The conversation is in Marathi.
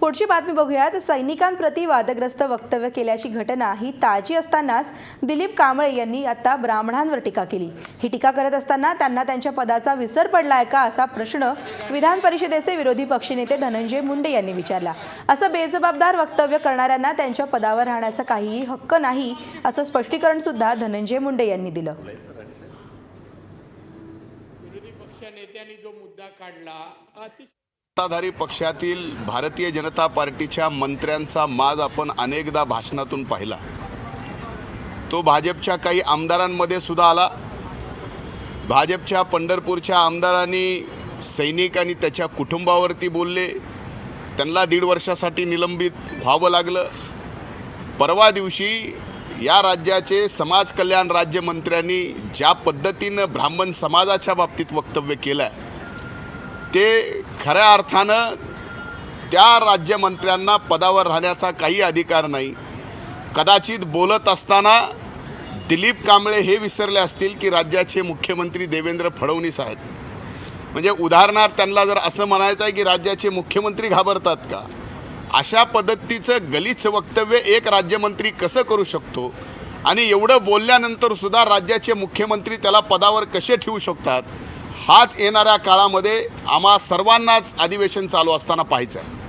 पुढची बातमी बघूयात. सैनिकांप्रती वादग्रस्त वक्तव्य केल्याची घटना ही ताजी असतानाच दिलीप कांबळे यांनी आता ब्राह्मणांवर टीका केली. ही टीका करत असताना त्यांना त्यांच्या पदाचा विसर पडलाय का असा प्रश्न विधान परिषदेचे विरोधी पक्षनेते धनंजय मुंडे यांनी विचारला. असं बेजबाबदार वक्तव्य करणाऱ्यांना त्यांच्या पदावर राहण्याचा काहीही हक्क नाही असं स्पष्टीकरण सुद्धा धनंजय मुंडे यांनी दिलं. विरोधी पक्ष नेत्यांनी जो मुद्दा काढला अतिशय सत्ताधारी पक्षातील भारतीय जनता पार्टीच्या मंत्र्यांचा माज आपण अनेकदा भाषणातून पाहिला. तो भाजपच्या काही आमदारांमध्ये सुद्धा आला. भाजपच्या पंढरपूरच्या आमदारांनी सैनिक आणि त्याच्या कुटुंबावरती बोलले. त्यांना दीड वर्षासाठी निलंबित व्हावं लागलं. परवा दिवशी या राज्याचे समाज कल्याण राज्यमंत्र्यांनी ज्या पद्धतीनं ब्राह्मण समाजाच्या बाबतीत वक्तव्य केलं आहे ते खऱ्या अर्थानं त्या राज्यमंत्र्यांना पदावर राहण्याचा काही अधिकार नाही. कदाचित बोलत असताना दिलीप कांबळे हे विसरले असतील की राज्याचे मुख्यमंत्री देवेंद्र फडणवीस आहेत. म्हणजे उदाहरणार्थ त्यांना जर असं म्हणायचं आहे की राज्याचे मुख्यमंत्री घाबरतात का? अशा पद्धतीचं गलिच्छ वक्तव्य एक राज्यमंत्री कसं करू शकतो? आणि एवढं बोलल्यानंतर सुद्धा राज्याचे मुख्यमंत्री त्याला पदावर कसे ठेवू शकतात? हाच येणाऱ्या काळामध्ये आम्हा सर्वांनाच अधिवेशन चालू असताना पाहायचं आहे.